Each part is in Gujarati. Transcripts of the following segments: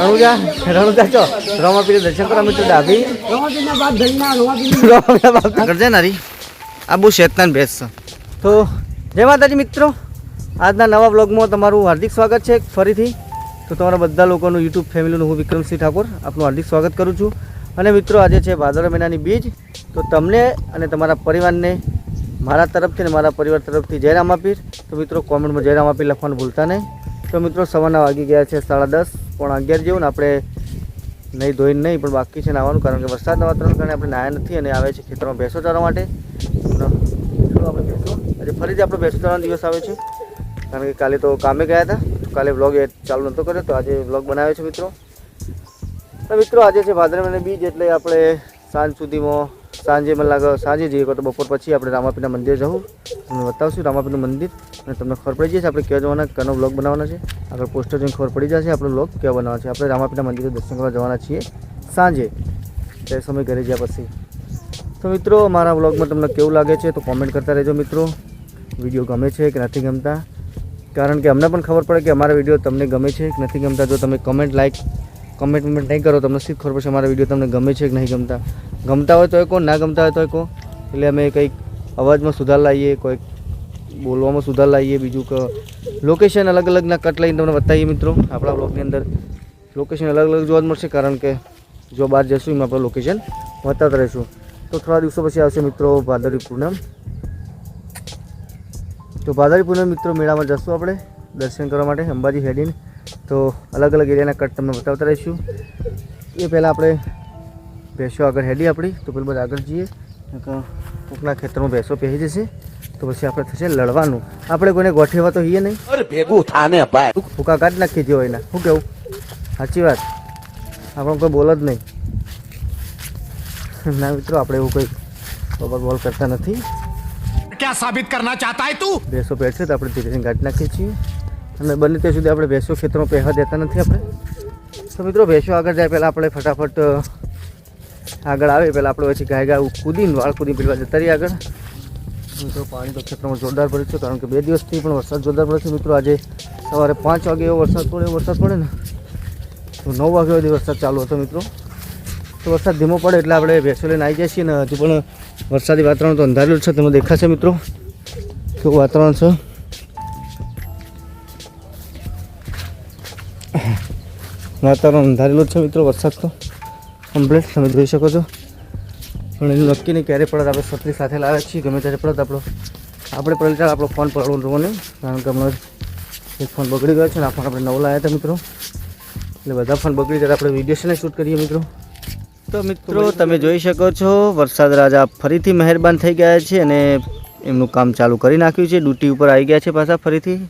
રણુજા રણુજા છો રમાપીર દર્શન કરવા મિત્રો ડાભી રમાપીના બાપ જાય નારી. આ બહુ શેતનાન ભેસ છે. તો જય માતાજી મિત્રો. આજના નવા બ્લોગમાં તમારું હાર્દિક સ્વાગત છે ફરીથી. તો તમારા બધા લોકોનું યુટ્યુબ ફેમિલીનું હું વિક્રમસિંહ ઠાકોર આપનું હાર્દિક સ્વાગત કરું છું. અને મિત્રો આજે છે ભાદર મહિનાની બીજ. તો તમને અને તમારા પરિવારને મારા તરફથી અને મારા પરિવાર તરફથી જય રામાપીર. તો મિત્રો કોમેન્ટમાં જય રામાપીર લખવાનું ભૂલતા નહીં. તો મિત્રો સવારના વાગી ગયા છે સાડા દસ. પોણા અગિયાર જેવું ને આપણે નહીં ધોઈને નહીં, પણ બાકી છે નાવાનું કારણ કે વરસાદના વાતાવરણ કારણે આપણે નાયા નથી અને આવે છે ખેતરમાં ભેંસો ચારવા માટે. આજે ફરીથી આપણો ભેંસો ચારવાનો દિવસ આવે છે. કારણ કે કાલે તો કામે ગયા હતા કાલે વ્લોગ એ ચાલુ નહોતો કર્યો, તો આજે વ્લોગ બનાવ્યો છે મિત્રો. તો મિત્રો, આજે છે ભાદરવા મહિનાની બીજ, એટલે આપણે સાંજ સુધીમાં સાંજે મને લાગે સાંજે જઈએ તો બપોર પછી આપણે રામાપીના મંદિર જવું. તમને બતાવશું રામાપીનું મંદિર અને તમને ખબર પડી જશે, આપણે ક્યાં જવાના કનો બ્લોગ બનાવવાના છે. આગળ પોસ્ટર જોઈને ખબર પડી જશે આપણો બ્લોગ ક્યાં બનાવવાનો છે. આપણે રામાપીના મંદિરે દર્શન કરવા જવાના છીએ સાંજે. તે સમય ઘરે ગયા પછી. તો મિત્રો, મારા બ્લોગમાં તમને કેવું લાગે છે તો કોમેન્ટ કરતા રહેજો મિત્રો. વીડિયો ગમે છે કે નથી ગમતા? કારણ કે અમને પણ ખબર પડે કે અમારા વીડિયો તમને ગમે છે કે નથી ગમતા. જો તમે કમેન્ટ લાઈક કમેન્ટમેન્ટ નહીં કરો તમને શીખ ખબર પડશે અમારા વીડિયો તમને ગમે છે કે નહીં ગમતા? ગમતા હોય તો એ કહો, ના ગમતા હોય તો એ કહો. એટલે અમે કંઈક અવાજમાં સુધાર લાવીએ, કોઈક બોલવામાં સુધાર લાવીએ, બીજું કે લોકેશન અલગ અલગના કટ લઈને તમને બતાવીએ મિત્રો, આપણા બ્લોગની અંદર. લોકેશન અલગ અલગ જોવા જ મળશે, કારણ કે જો બહાર જઈશું એમાં આપણે લોકેશન બતાવતા રહીશું. તો થોડા દિવસો પછી આવશે મિત્રો ભાદરવી પૂનમ. તો ભાદરવી પૂનમ મિત્રો મેળામાં જશું આપણે, દર્શન કરવા માટે, અંબાજી હેડીને તો અલગ અલગ એરિયાના કટ તમને બતાવતા રહીશું. એ પહેલાં આપણે ભેંસો આગળ હેલી આપણી તો પેલું બધા આગળ જઈએ. કોકના ખેતરમાં બેસો પહેરી જશે તો પછી આપણે થશે લડવાનું. આપણે કોઈને ગોઠવવા તો હીએ નહીં. અરે ભેગું થાને ભાઈ. ફૂકા કાઢી નાખી જેવો એના. શું કેવું? સાચી વાત. આપણે કોઈ બોલ જ નહીં. ના મિત્રો આપણે એવું કંઈ બરોબર બોલ કરતા નથી. ક્યાં સાબિત કરના ચાહતા હે તું? ભેંસો પહેરશે તો આપણે ધીરે ધીરે કાઢી નાખીએ છીએ. અને બને ત્યાં સુધી આપણે ભેંસો ખેતરમાં પહેરવા દેતા નથી આપણે. તો મિત્રો ભેંસો આગળ જાય પહેલાં આપણે ફટાફટ આગળ આવે, પહેલાં આપણે પછી ગાય ગાય કૂદીને વાળ કૂદી પેલા જતા રહીએ આગળ. મિત્રો પાણી તો ખેતરમાં જોરદાર પડે છે, કારણ કે બે દિવસથી પણ વરસાદ જોરદાર પડે છે. મિત્રો, આજે સવારે પાંચ વાગે એવો વરસાદ પડે વરસાદ પડે ને, તો નવ વાગે સુધી વરસાદ ચાલુ હતો મિત્રો. તો વરસાદ ધીમો પડે એટલે આપણે ભેંસો લઈને આવી જઈએ છીએ ને, હજુ પણ વરસાદી વાતાવરણ તો અંધારેલું છે, તમે દેખાશે મિત્રો. કેવું વાતાવરણ છે? વાતાવરણ અંધારેલું છે મિત્રો, વરસાદ તો. કમ્પ્લીટ. તમે જોઈ શકો છો. પણ એનું નક્કી નહીં ક્યારે પડત આપણે છત્રી સાથે લાવ્યા છીએ. ગમે ત્યારે પડત આપણો આપણે પડે ત્યારે આપણો ફોન પડવો જોવો નહીં. કારણ કે હમણાં એક ફોન બગડી ગયો છે ને આ ફોન આપણે નવો લાવ્યા હતા મિત્રો. એટલે બધા ફોન બગડી ત્યારે આપણે વીડિયો શૂટ કરીએ મિત્રો. તો મિત્રો તમે જોઈ શકો છો વરસાદ રાજા ફરીથી મહેરબાન થઈ ગયા છે અને એમનું કામ ચાલુ કરી નાખ્યું છે. ડ્યુટી ઉપર આવી ગયા છે પાછા ફરીથી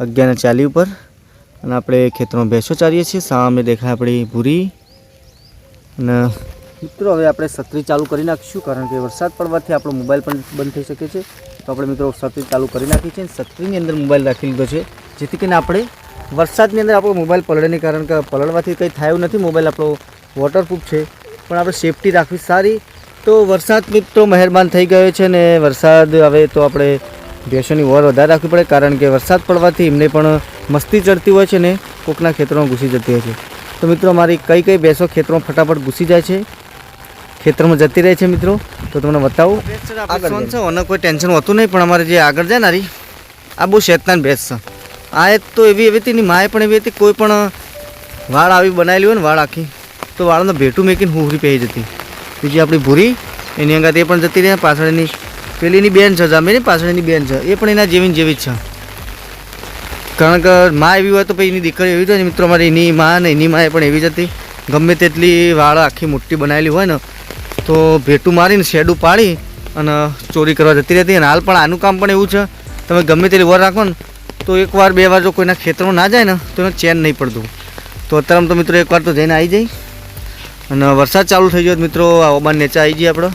અગિયાર ચાલી ઉપર. અને આપણે ખેતરમાં ભેંસો ચાલીએ છીએ. સામે દેખાય આપણી ભૂરી. અને મિત્રો, હવે આપણે છત્રી ચાલુ કરી નાખીશું, કારણ કે વરસાદ પડવાથી આપણો મોબાઈલ પણ બંધ થઈ શકે છે. તો આપણે મિત્રો છત્રી ચાલુ કરી નાખી છે અને છત્રીની અંદર મોબાઈલ રાખી લીધો છે. જેથી કરીને આપણે વરસાદની અંદર આપણો મોબાઈલ પલળે નહીં, કારણ કે પલળવાથી કંઈ થાય નથી. મોબાઈલ આપણો વોટરપ્રૂફ છે. પણ આપણે સેફટી રાખવી સારી. તો વરસાદ મિત્રો મહેરબાન થઈ ગયો છે ને વરસાદ હવે તો આપણે ભેંસોની વોર વધારે રાખવી પડે, કારણ કે વરસાદ પડવાથી એમને પણ મસ્તી ચડતી હોય છે ને કોકના ખેતરોમાં ઘૂસી જતી હોય છે. તો મિત્રો મારી કઈ કઈ ભેંસો ખેતરમાં ફટાફટ ઘૂસી જાય છે? ખેતરમાં જતી રહે છે મિત્રો તો તમને બતાવું. આગળ છે અને કોઈ ટેન્શન હોતું નહીં પણ અમારે જે આગળ જાય નારી આ બહુ શેતનાન ભેંસ છે. આ એક તો એવી એવી હતી ની માએ પણ એવી હતી કોઈ પણ વાળ આવી બનાવેલી હોય ને વાળ આખી તો વાળનો ભેટું મેકીને હુહરી પહેરી જતી. બીજી આપણી ભૂરી એની અંગાત એ પણ જતી રહે પાછળની પેલીની બેન છે જામેની પાછળની બેન છે એ પણ એના જેવી જેવી જ છે. કારણ કે માં એવી હોય તો પછી એની દીકરી એવી જ મિત્રો મારી એની માં ને એની માએ પણ એવી જ હતી. ગમે તેટલી વાળ આખી મોટી બનાવેલી હોય ને, તો ભેટું મારીને શેડું પાડી અને ચોરી કરવા જતી રહેતી. અને હાલ પણ આનું કામ પણ એવું છે, તમે ગમે તેટલી વર રાખો ને, તો એકવાર બે વાર જો કોઈના ખેતરમાં ના જાય ને, તો એને ચેન નહીં પડતું. તો અત્યારે તો મિત્રો એકવાર તો જઈને આવી જાય અને વરસાદ ચાલુ થઈ ગયો મિત્રો આ ઓબાન નેચા આવી જઈએ આપણે.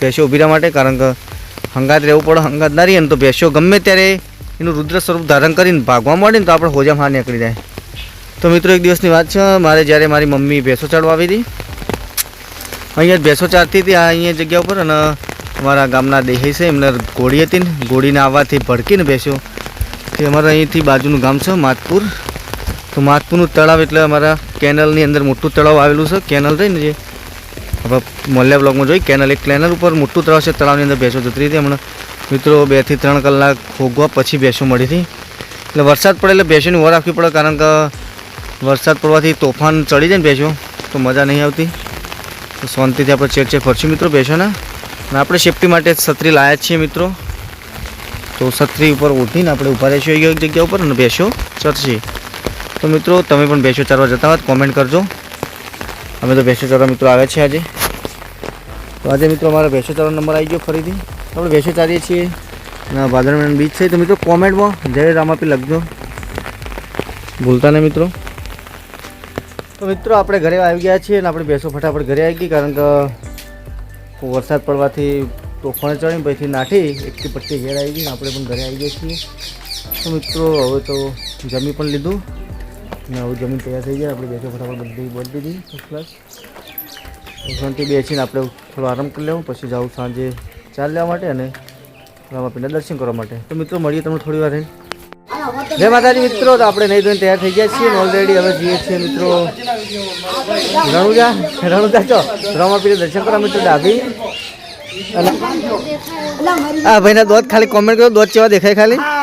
ભેંસો રહ્યા માટે, કારણ કે હંગાત રહેવું પડે, હંગાત ના રહીએ ને તો ભેંસો ગમે ત્યારે એનું રુદ્ર સ્વરૂપ ધારણ કરીને ભાગવા મળે ને તો આપણે હોજામ હાર નીકળી જાય. તો મિત્રો, એક દિવસની વાત છે, મારે જ્યારે મારી મમ્મી ભેંસો ચાડવા આવી હતી, અહીંયા ભેંસો ચારતી હતી, આ અહીંયા જગ્યા ઉપર અને અમારા ગામના દેહી છે, એમને ઘોડી હતી ને ઘોડીને આવવાથી ભડકીને ભેંસો તે અમારે અહીંથી બાજુનું ગામ છે માધપુર તો માધપુરનું તળાવ એટલે અમારા કેનલની અંદર મોટું તળાવ આવેલું છે, કેનલ રહી ને જે હવે મોલ્યા બ્લોકમાં જોઈ, કેનલ એક કેનલ ઉપર મોટું તળાવ છે, તળાવની અંદર બેસો જતી હતી હમણાં. મિત્રો બેથી ત્રણ કલાક ભોગવા પછી બેસો મળી હતી એટલે વરસાદ પડે એટલે બેસોની ઓર રાખવી પડે, કારણ કે વરસાદ પડવાથી તોફાન ચડી જાય ને બેસો તો મજા નહીં આવતી. તો શાંતિથી આપણે ચેક ચેક ફરશું મિત્રો બેસોના અને આપણે સેફટી માટે છત્રી લાયા છીએ મિત્રો. તો છત્રી ઉપર ઉઠીને આપણે ઊભા રહીશું એક જગ્યા ઉપર અને બેસો ચડશે તો મિત્રો, તમે પણ બેસો ચારવા જતા હોય કોમેન્ટ કરજો. અમે તો બેસો ચારવા મિત્રો આવ્યા છીએ આજે. તો આજે મિત્રો અમારા બેસો ચારવા નંબર આવી ગયો ફરીથી. આપણે બેસો ચાલીએ છીએ. અને ભાદરમેન બીચ છે. તો મિત્રો, કોમેન્ટમાં જય રામાપી લખજો. ભૂલતા નહીં મિત્રો. તો મિત્રો, આપણે ઘરે આવી ગયા છીએ અને આપણે બેસો ફટાફટ ઘરે આવી ગઈ કારણ કે વરસાદ પડવાથી તોફાન ચડીને પછી નાઠી, એકથી પટ્ટી ઘેર આવી ગઈ આપણે પણ ઘરે આવી ગયા છીએ. તો મિત્રો, હવે તો જમી પણ લીધું અને હવે જમીન તૈયાર થઈ ગયા આપણે બેસો ફટાફટ બધી બોલી દીધી. પ્લસ શાંતિ બેસીને આપણે થોડો આરામ કરી લેવું, પછી જાઉં સાંજે ચાલ લેવા માટે અને રામાપીના દર્શન કરવા માટે. તો મિત્રો મળીએ તમને થોડી વાર રહીને. જય માતાજી મિત્રો તો આપણે નહીં ધોઈને તૈયાર થઈ ગયા છીએ ઓલરેડી હવે જઈએ છીએ મિત્રો. રણુજા રણુજા ચો રામાપીને દર્શન કરવા મિત્રો ડાભી અલા ભાઈના દોત ખાલી કોમેન્ટ કરો દોત કેવા દેખાય ખાલી? હા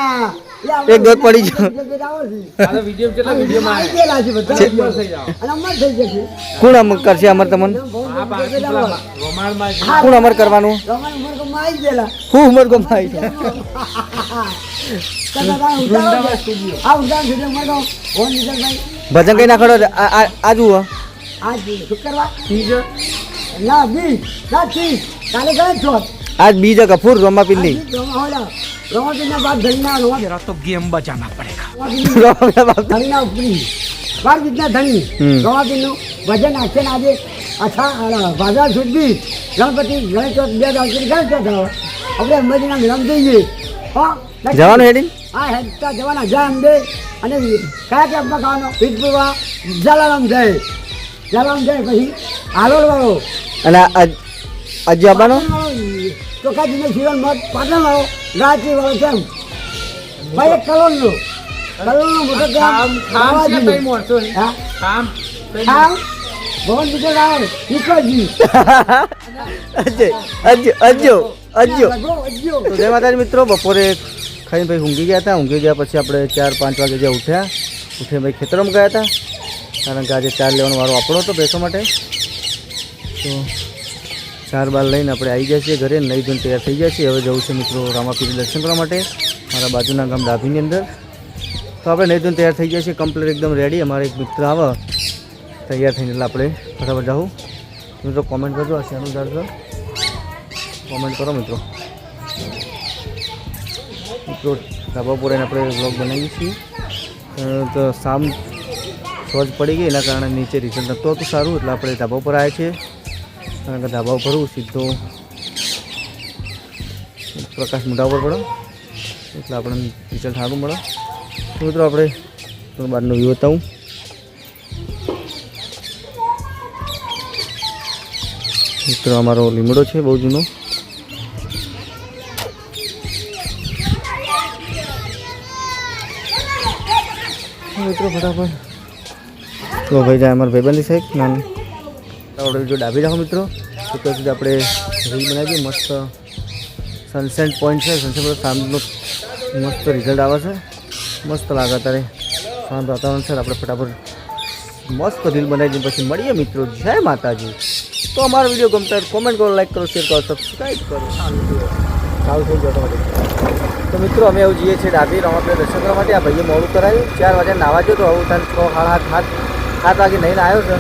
એક ડોટ પડી જ કોણ અમર કરશે અમર તમને? કોણ અમર કરવાનું? હું ઉમર ગમાઈ છે ભજન કઈ નાખડો? આ આ- આ જુઓ આજ બીજો કફૂર રોમાપિંડી. રોમાપિંડી. બાદ ધણીના લો જરા તો ગેમ બજાના પડેગા રોમાપિંડી બાદ ધણીના ઉપરી. બાર બીજના ધણી. વજન આજે અચ્છા બાજાર સુધી ગણપતિ ગણેશ ચોથ બે ગણપતિ ગણેશ ચોથ આપણે અંબાજીના મેળામાં જઈએ. હા જવાનું હેડી? હા જવાના. જય અંબે. અને કયા કેમ્પમાં ખાવાનો? પીઠપુરવા જલારામ જય. જલારામ જય. પછી આલોડ વાળો અને અજ અજ આવવાનો ચોખાજીનો જીવન મત પાટણ વાળો રાજી વાળો છે એમ. ભાઈ એક કરોડનો કરોડનો મોટો ગામ. હા? ખામ ભવન બીજો રાવણ. વિકોજી અજય અજય અજ્જો અજ્જો લગો અજ્જો તો જય માતાજી મિત્રો બપોરે ખાઈને ભાઈ ઊંઘી ગયા હતા. ઊંઘી ગયા પછી આપણે ચાર પાંચ વાગે જ્યાં ઉઠ્યા ઉઠીને ભાઈ ખેતરમાં ગયા હતા. કારણ કે આજે ચાર લેવાનો વારો આપણો હતો બેસવા માટે. તો ચાર બાર લઈને આપણે આવી ગયા છીએ ઘરે. નહીં ધોઈને તૈયાર થઈ ગયા છીએ હવે જવું છે મિત્રો રામાપીરી દર્શન કરવા માટે, મારા બાજુના ગામ ડાભીની અંદર. તો આપણે નહીં ધોઈને તૈયાર થઈ ગયા છીએ. કમ્પ્લીટ એકદમ રેડી અમારે એક મિત્ર આવે. તૈયાર થઈને એટલે આપણે ફટાફટ જાઉં. મિત્રો કોમેન્ટ કરજો. આ શેનું ઝાડ કોમેન્ટ કરો મિત્રો. મિત્રો ધાબા પર એને આપણે બ્લોગ બનાવીએ છીએ. તો શામ સોજ પડી ગઈ. એના કારણે નીચે રિઝલ્ટ નહોતું હતું સારું. એટલે આપણે ધાબા પર આવ્યા છીએ. કારણ કે ધાબા ઉપર સીધો. પ્રકાશ મોઢા ઉપર પડે. એટલે આપણને રિઝલ્ટ સારું મળે. મિત્રો આપણે થોડું બહારનો વ્યૂ બતાવું. મિત્રો, અમારો લીમડો છે, બહુ જૂનો. મિત્રો, ફટાફટ. તો ભાઈ જાય અમારા ભાઈબંધી સાહેબ, નાનું. આપણે જો ડાબી રાખો મિત્રો. તો ત્યાં સુધી આપણે રીલ બનાવી દઈએ મસ્ત સનસેટ પોઈન્ટ છે. સનસેટ પર સાંજનો મસ્ત રિઝલ્ટ આવે છે. મસ્ત લાગે અત્યારે. શાંત વાતાવરણ છે. આપણે ફટાફટ મસ્ત રીલ બનાવી દઈએ. પછી મળીએ મિત્રો. જય માતાજી. તો અમારો વીડિયો ગમતા કોમેન્ટ કરો લાઈક કરો શેર કરો સબસ્ક્રાઈબ કરો. સારું થઈ ગયો તો મિત્રો, અમે એવું જઈએ છીએ ડાબી રમત દર્શન કરવા માટે. આ ભાઈએ મોડું કરાયું. ચાર વાગે નાવા ગયો તો આવું થાય છ, સાડા સાત સાત વાગે નહીં આવ્યો છે.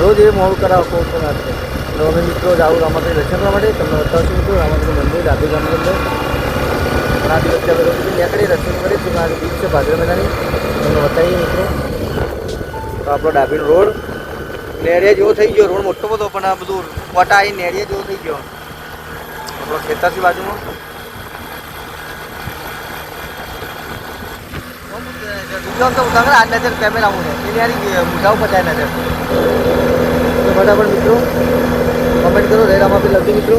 રોજ એ મોડું કરાવો, કોઈ પણ આપશે તો અમે મિત્રો જાવું રમત દર્શન કરવા માટે. તમને બતાવશું મિત્રો રામાપીર મંદિર ડાબી ગામની અંદર. પણ આ દિવસે અમે રોજ નીકળી દર્શન કરીશું આજે બીચ છે ભાદર મહિનાની. તમને બતાવીએ મિત્રો. તો આપણો ડાબીનો રોડ. નેરિયા જેવો થઈ ગયો રોડ, મોટો બધો, પણ આ બધું વટા આવી નેરિયા જેવો થઈ ગયો. આપણો ખેતરથી બાજુમાં. તો ઉતાવળ આ નજર કેમેરા હું એની યારી મોઢા ઉપર જાય નજર. તો ફટાફટ મિત્રો કમેન્ટ કરો રેરામાં બી લખી મિત્રો.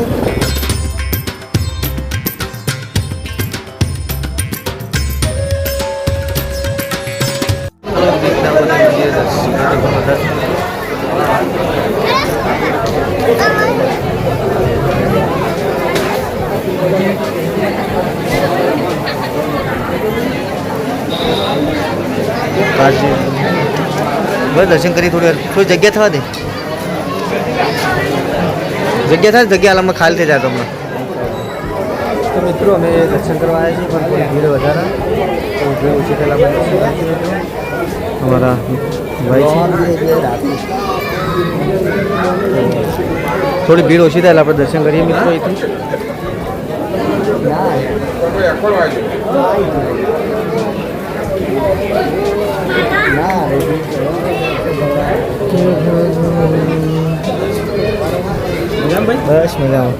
Thank કાળજી. બસ દર્શન કરી થોડી વાર. થોડી જગ્યા થવા દે. જગ્યા થાય ને જગ્યા હાલમાં ખાલી થઈ જાય તમને તો મિત્રો અમે દર્શન કરવા આવ્યા છીએ પણ થોડી ભીડ વધારે. તો જોયું છે પહેલાં. અમારા ભાઈ છે. થોડી ભીડ ઓછી થાય એટલે આપણે દર્શન કરીએ મિત્રો અહીંથી. બસ મજામાં.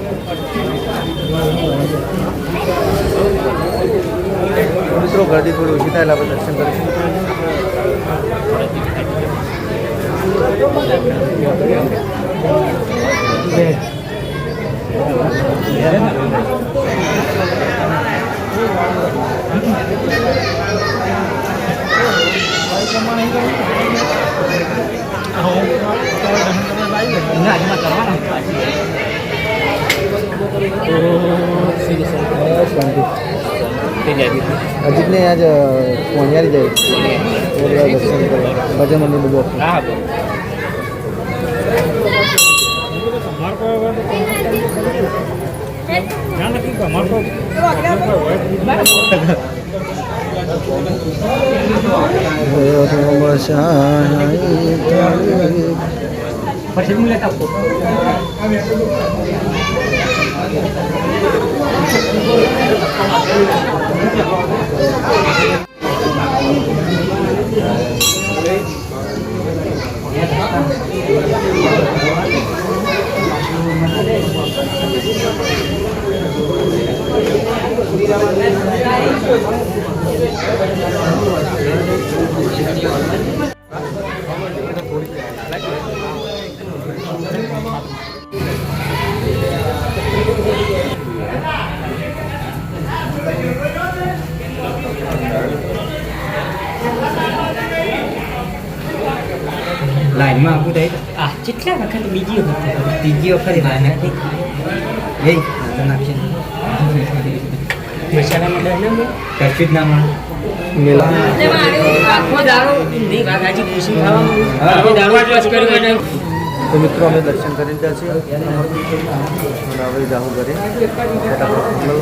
મિત્રો ગરદી થોડી ઓછી થાય આપણે દર્શન કરીશું. અજીતને આજ પોણિયારી જાય. દર્શન કરે ભજન મંદિર બધું પછી લાઈનમાં આપું થઈ આ કેટલા વખત બીજી વખત ત્રીજી વખત લાઈન હતી એ તો નાખશે મસાલામાં ડર કશું જ ના મળે મેલા આખો દાડો નહીં વાઘાજી ખુશી ખાવામાં દાડો જ કરી બનાવ્યું તો મિત્રો અમે દર્શન કરી લીધા છે હવે જાઉં ઘરે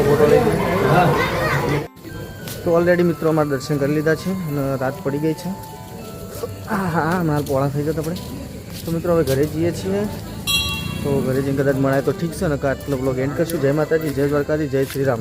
ફોટો લઈ તો ઓલરેડી મિત્રો અમારે દર્શન કરી લીધા છે અને રાત પડી ગઈ છે હા હા માલ પોળા થઈ જતો આપણે. તો મિત્રો, હવે ઘરે જઈએ છીએ. તો ઘરે જઈને કદાચ મળાય તો ઠીક છે ને આટલો બ્લોગ એન્ડ કરશું. જય માતાજી, જય દ્વારકાજી જય શ્રી રામ